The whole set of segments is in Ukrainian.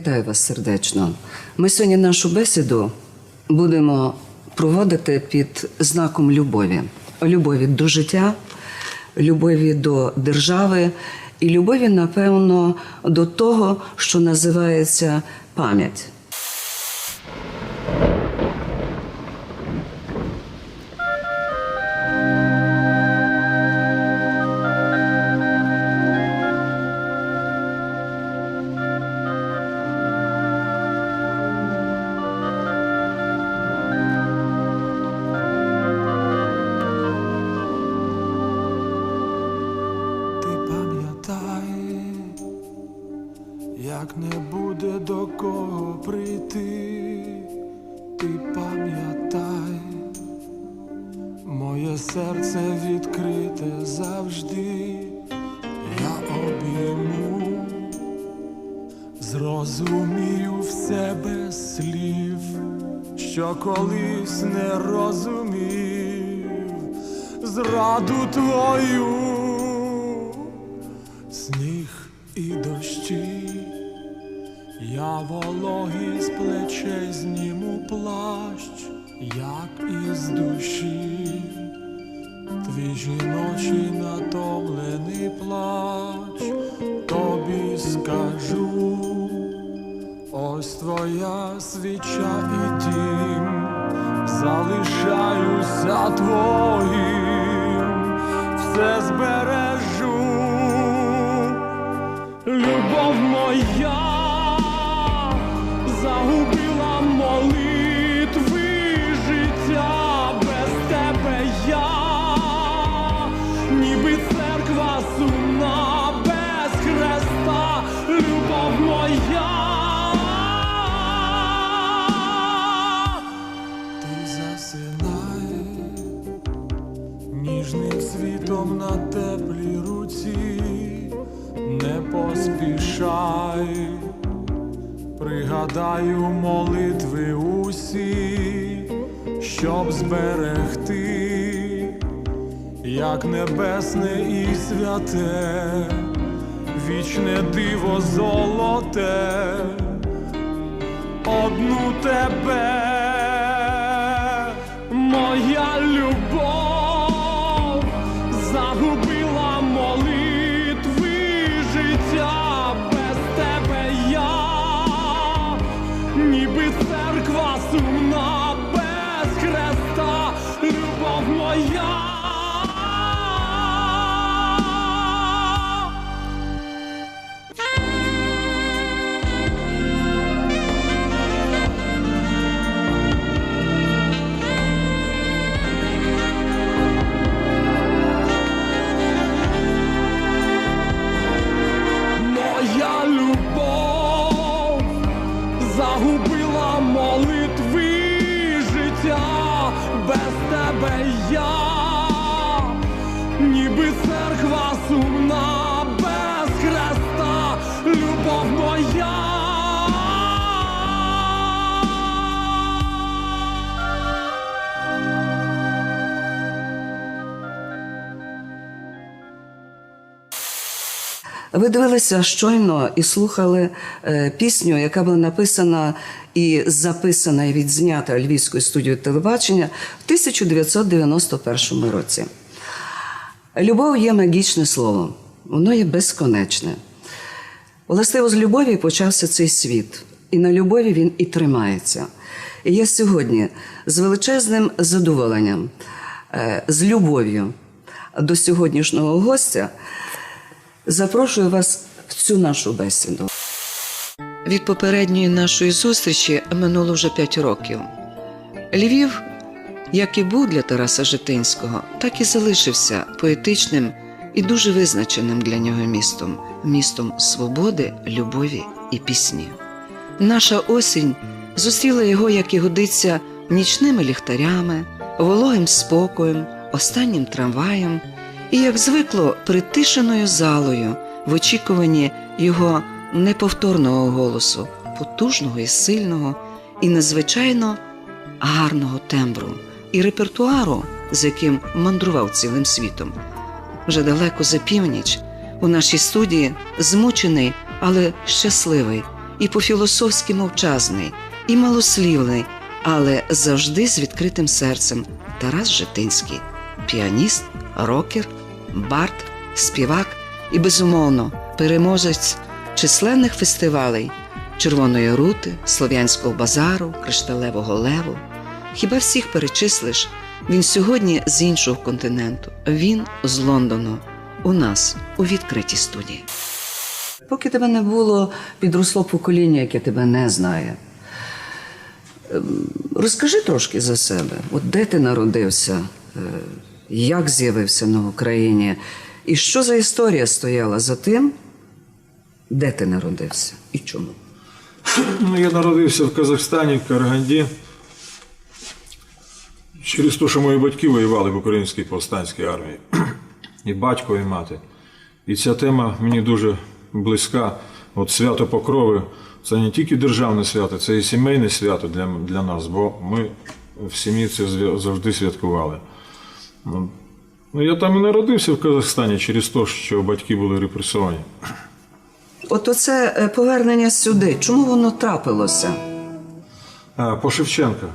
Вітаю вас сердечно. Ми сьогодні нашу бесіду будемо проводити під знаком любові. Любові до життя, любові до держави і любові, напевно, до того, що називається пам'ять. Я вологий з плечей зніму плащ, як із душі, твій жіночий натомлений плач, тобі скажу, ось твоя свіча і дім, залишаюся твоїм, все збережу. Загубила молитви життя. Без тебе я, ніби церква сумна без хреста, любов моя, ти засинай ніжним світом на теплій руці, не поспішай, пригадаю молитви усі, щоб зберегти, як небесне і святе, вічне диво золоте, одну тебе, моя любов загубила Ви дивилися щойно і слухали е, пісню, яка була написана і записана і відзнята Львівською студією телебачення в 1991 році. Любов є магічне слово, воно є безконечне. Властиво з любові почався цей світ, і на любові він і тримається. І я сьогодні з величезним задоволенням, е, з любов'ю до сьогоднішнього гостя запрошую вас в цю нашу бесіду. Від попередньої нашої зустрічі минуло вже п'ять років. Львів, як і був для Тараса Житинського, так і залишився поетичним і дуже визначеним для нього містом містом свободи, любові і пісні. Наша осінь зустріла його, як і годиться, нічними ліхтарями, вологим спокоєм, останнім трамваєм і, як звикло, притишеною залою в очікуванні його неповторного голосу, потужного і сильного, і надзвичайно гарного тембру і репертуару, з яким мандрував цілим світом. Вже далеко за північ у нашій студії змучений, але щасливий і по-філософськи мовчазний, і малослівний, але завжди з відкритим серцем Тарас Житинський, піаніст, рокер, бард, співак і, безумовно, переможець численних фестивалей Червоної рути, Слов'янського базару, Кришталевого леву. Хіба всіх перечислиш? Він сьогодні з іншого континенту. Він з Лондону. У нас у відкритій студії. Поки тебе не було, підросло покоління, яке тебе не знає. Ем, Розкажи трошки за себе. От де ти народився, Е, як з'явився на Україні, і що за історія стояла за тим, де ти народився і чому? Ну, я народився в Казахстані, в Караганді. Через те, що мої батьки воювали в українській повстанській армії. І батько, і мати. І ця тема мені дуже близька. От свято Покрови це не тільки державне свято, це і сімейне свято для, для нас, бо ми в сім'ї це завжди святкували. Ну, Ну, я там і народився в Казахстані через те, що батьки були репресовані. От оце е, повернення сюди. Чому воно трапилося? А, по Шевченка.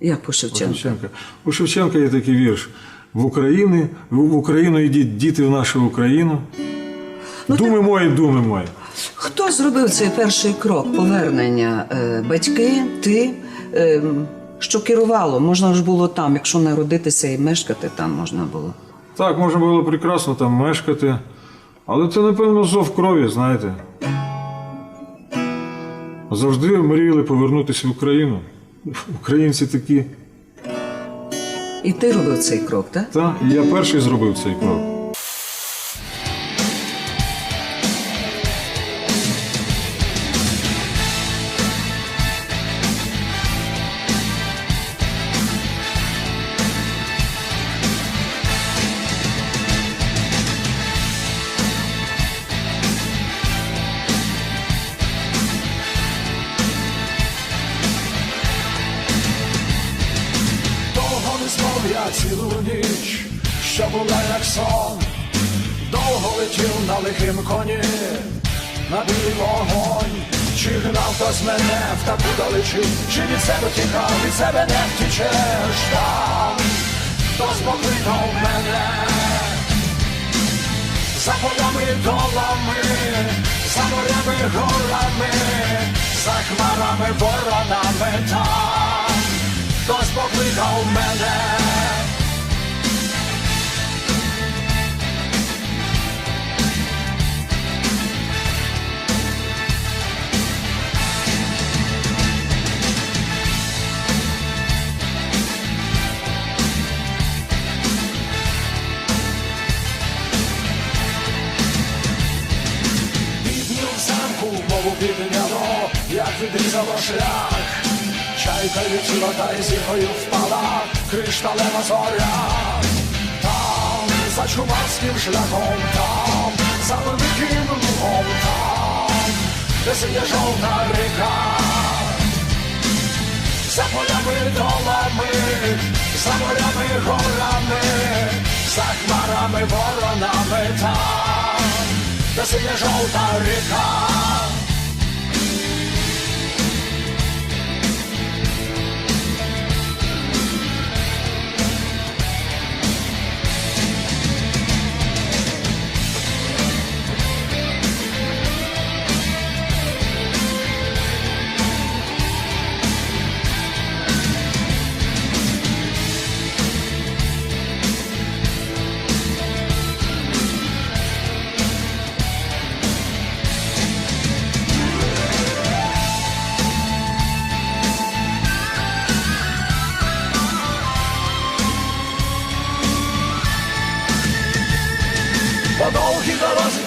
Як по Шевченку? Шевченка. У Шевченка є такий вірш. В Україну, в Україну йдіть, діти в нашу Україну. Ну, думи мої, думи мої. Хто зробив цей перший крок повернення? Е, Батьки, ти? Що керувало? Можна ж було там, якщо народитися і мешкати там можна було. Так, можна було прекрасно там мешкати, але це, напевно, зов крові, знаєте. Завжди мріяли повернутися в Україну. Українці такі. І ти робив цей крок, так? Та, і я перший зробив цей крок. Горами, за хмарами, воронами там хтось покликав мене. Відрізало шлях. Чайка летіла та й зіркою впала, кришталева зоря. Там, за чумацьким шляхом, там, за великим лугом, там, де сиє жовта ріка. За полями долами, за морями горами, за хмарами, воронами там, де сиє жовта ріка.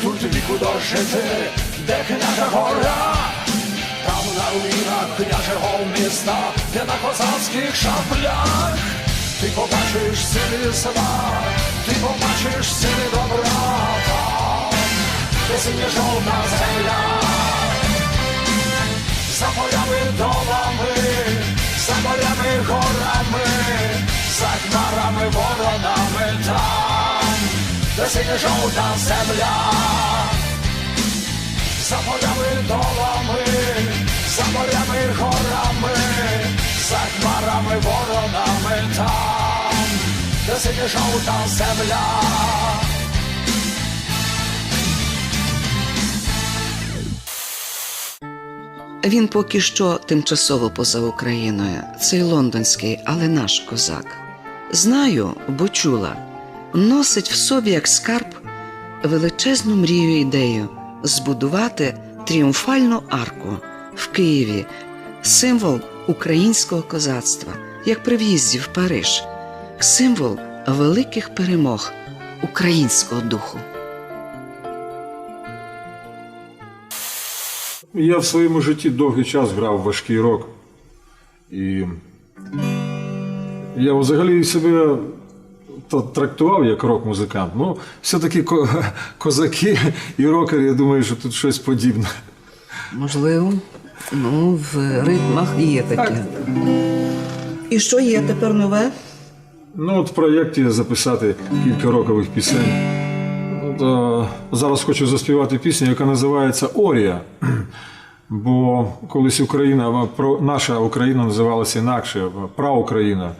Тут віку дожити, де княжа гора, там на руїнах княжого міста, де на козацьких шаблях, ти побачиш сили зла, ти побачиш сили добра, де синя жовта земля, за полями долами, за морями горами, за хмарами воронами там де синя жовта земля, за полями долами, за морями горами, за хмарами воронами там, де синя жовта земля. Він поки що тимчасово поза Україною. Цей лондонський, але наш козак. Знаю, бо чула, носить в собі як скарб величезну мрію ідею збудувати тріумфальну арку в Києві, символ українського козацтва, як при в'їзді в Париж, символ великих перемог українського духу. Я в своєму житті довгий час грав важкий рок. І я взагалі себе трактував як рок-музикант. Ну, все-таки козаки і рокери, я думаю, що тут щось подібне. Можливо, ну, в ритмах є таке. І що є тепер нове? Ну, от в проєкті записати кілька рокових пісень. От, е, зараз хочу заспівати пісню, яка називається Орія. Бо колись Україна, про- наша Україна називалася інакше, Праукраїна.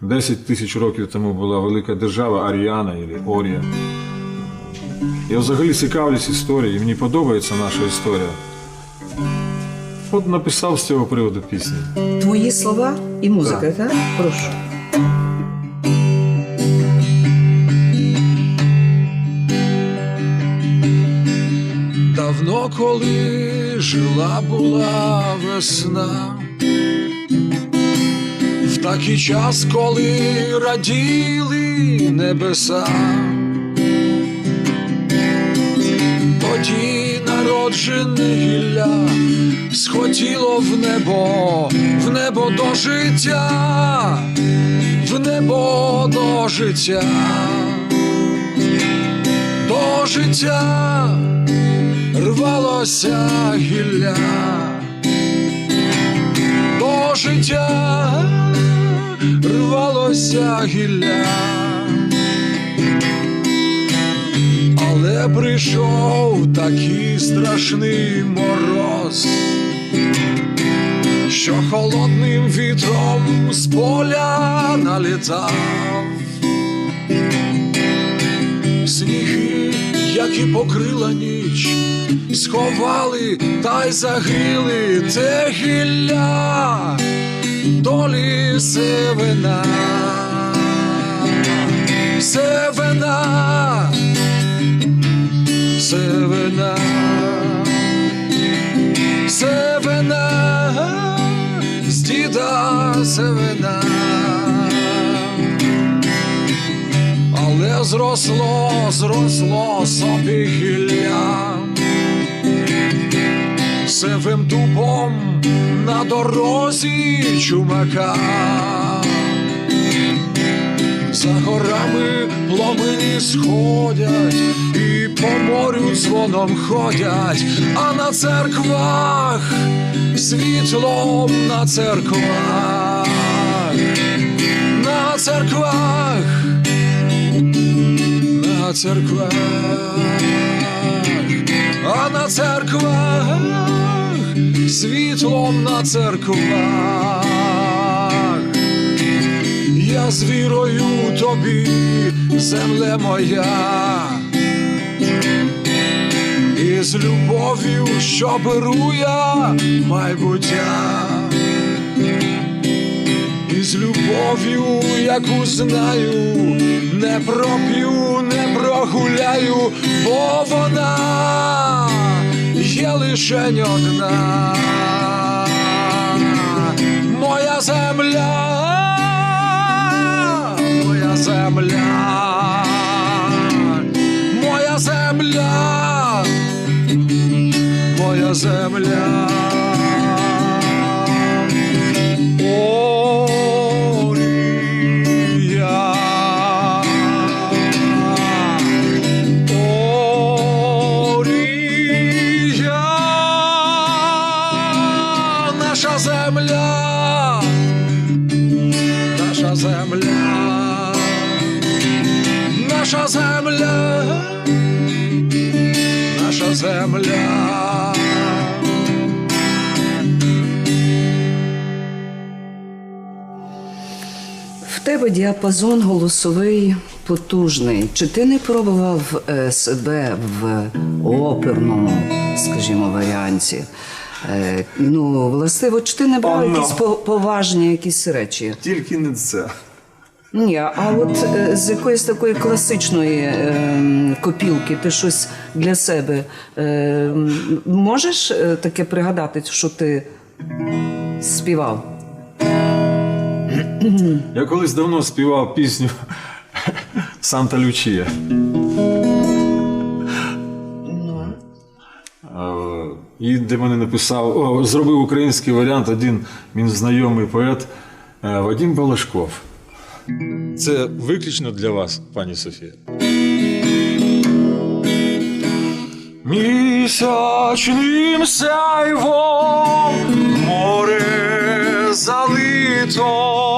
10 тисяч років тому була велика держава Аріана або Орія. Я взагалі цікавлюсь історією, і мені подобається наша історія. От написав з цього приводу пісні. Твої слова і музика, так? Прошу. Давно, коли жила була весна, в такий час, коли раділи небеса, тоді народжене гілля схотіло в небо, в небо до життя, в небо до життя, до життя рвалося гілля. Життя, рвалося гілля, але прийшов такий страшний мороз, що холодним вітром з поля налітав. Сніги, які покрила ніч, сховали та й загріли. Те гілля долі севина, севина, севина, севина, з діда севина. але зросло, зросло собі гілля сивим дубом на дорозі чумака. За горами пломені сходять і по морю дзвоном ходять, а на церквах світлом на церквах, на церквах на церквах, а на церквах, світлом на церквах, я з вірою тобі, земле моя, і з любов'ю, що беру я майбуття. І з любов'ю, яку знаю, не проп'ю, не прогуляю, бо вона є лишень одна. Моя земля, моя земля, моя земля, моя земля. В тебе діапазон голосовий потужний. Чи ти не пробував е, себе в оперному, скажімо, варіанті? Е, ну, властиво, чи ти не брав Оно. якісь поважні якісь речі? Тільки не це. Ні, а от е, з якоїсь такої класичної е, копілки ти щось для себе е, можеш таке пригадати, що ти співав? Я колись давно співав пісню Санта Лючія. Е, І де мене написав, о, зробив український варіант один мій знайомий поет е, Вадим Балашков. Це виключно для вас, пані Софія. Місячним сяйвом море залито,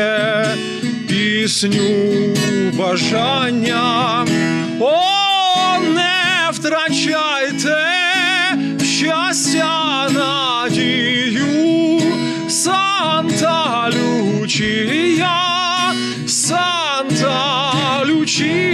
співає пісню бажання. О, не втрачайте щастя надію, Санта Лючія, Санта Лючія.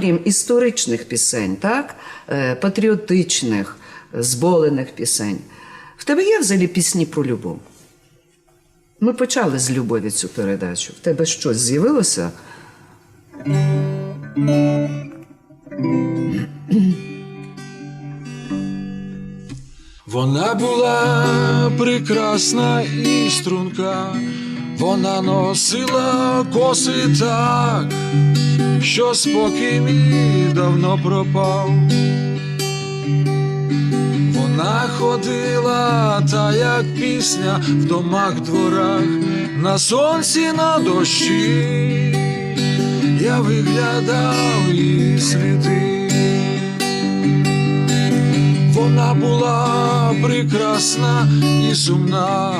Окрім історичних пісень, так, е, патріотичних, зболених пісень, в тебе є взагалі пісні про любов? Ми почали з любові цю передачу. В тебе щось з'явилося? Вона була прекрасна і струнка, вона носила коси так, що спокій мій давно пропав. Вона ходила, та як пісня в домах, дворах, на сонці, на дощі, я виглядав її сліди. Вона була прекрасна і сумна,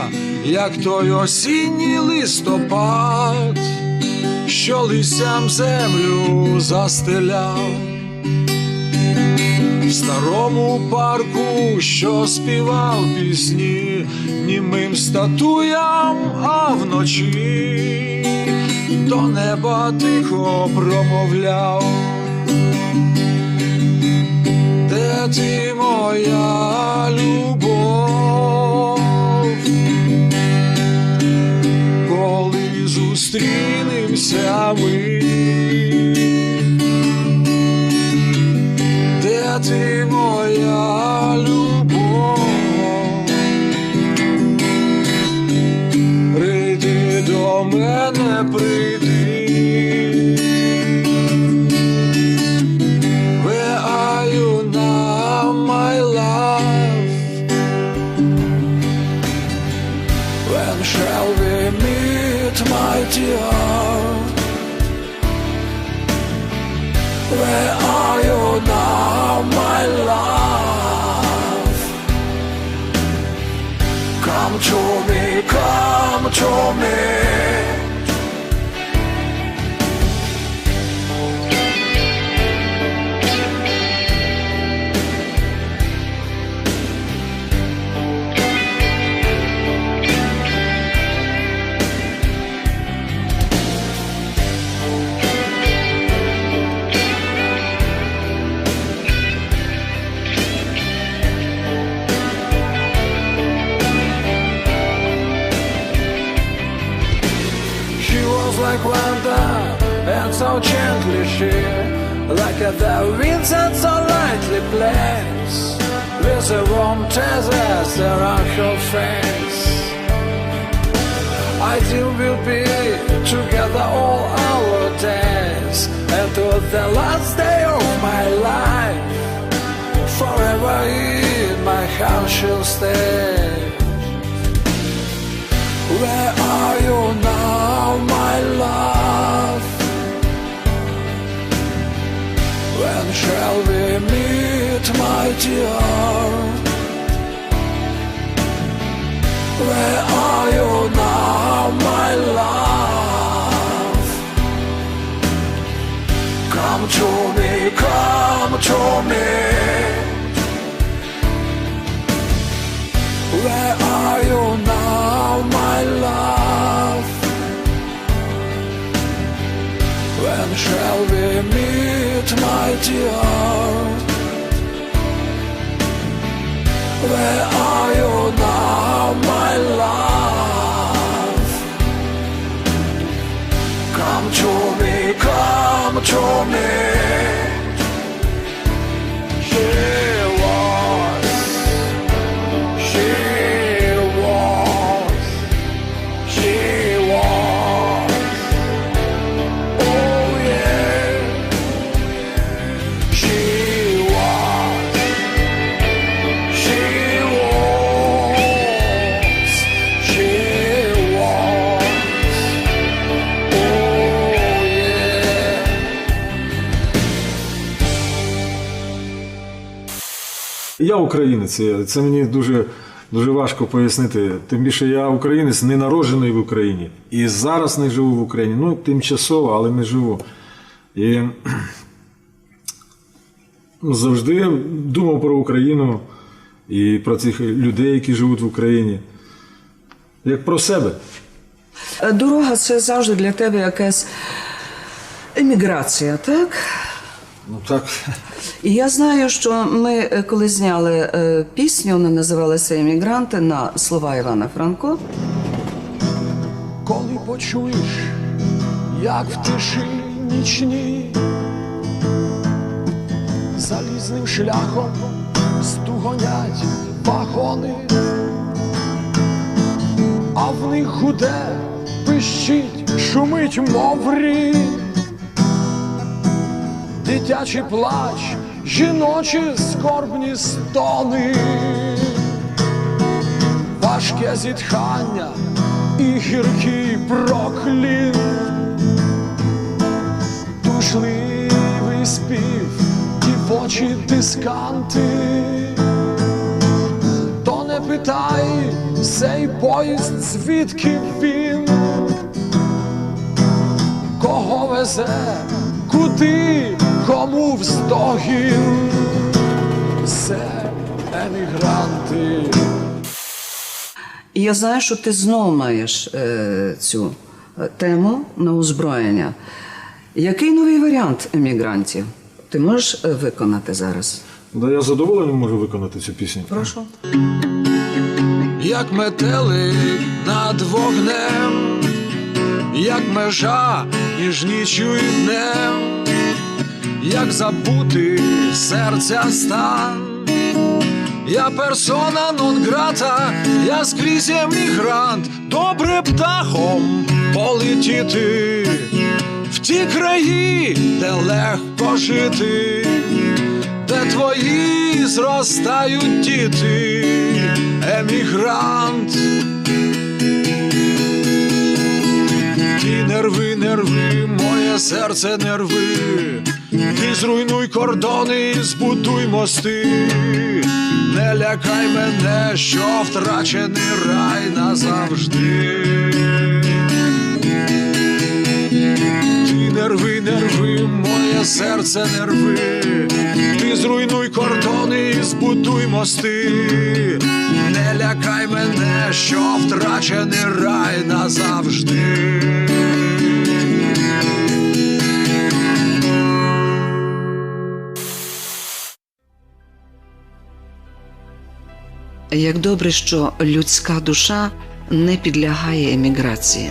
як той осінній листопад, що листям землю застеляв. В старому парку, що співав пісні німим статуям, а вночі до неба тихо промовляв. Де ти моя любов, зустрінемося ми, Where are you now, my love? Come to me, come to me. Where are you now, my love? When shall we meet, my dear? Where are you now, my love? Come to me, come to me. Українець, це мені дуже, дуже важко пояснити. Тим більше я українець, не народжений в Україні. І зараз не живу в Україні. Ну, тимчасово, але не живу. І ну, завжди думав про Україну і про цих людей, які живуть в Україні. Як про себе. Дорога це завжди для тебе якась еміграція, так? Ну так. І я знаю, що ми е, коли зняли е, пісню, вона називалася Емігранти на слова Івана Франко. Коли почуєш, як в тиші нічні, залізним шляхом стугонять вагони, а в них гуде, пищить, шумить, мов рік. Дитячий плач, жіночі скорбні стони. Важке зітхання і гіркий проклін, душливий спів, дівочі дисканти, то не питай сей поїзд, звідки він, кого везе, куди, кому в стогін, все емігранти. І я знаю, що ти знов маєш е, цю е, тему на озброєння. Який новий варіант емігрантів ти можеш е, виконати зараз? Да я задоволений можу виконати цю пісню. Прошу. як метелик над вогнем, як межа між ніччю і днем, як забути серця стан. Я персона нон грата, я скрізь емігрант, добре птахом полетіти в ті краї, де легко жити, де твої зростають діти, емігрант. Нерви, нерви, моє серце нерви, ти зруйнуй кордони, збудуй мости, не лякай мене, що втрачений рай назавжди. Серце нерви, ти зруйнуй кордони, і збудуй мости, не лякай мене, що втрачений рай назавжди. Як добре, що людська душа не підлягає еміграції,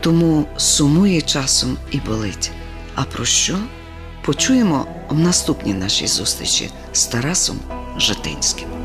тому сумує часом і болить. А про що? Почуємо в наступній нашій зустрічі з Тарасом Житинським.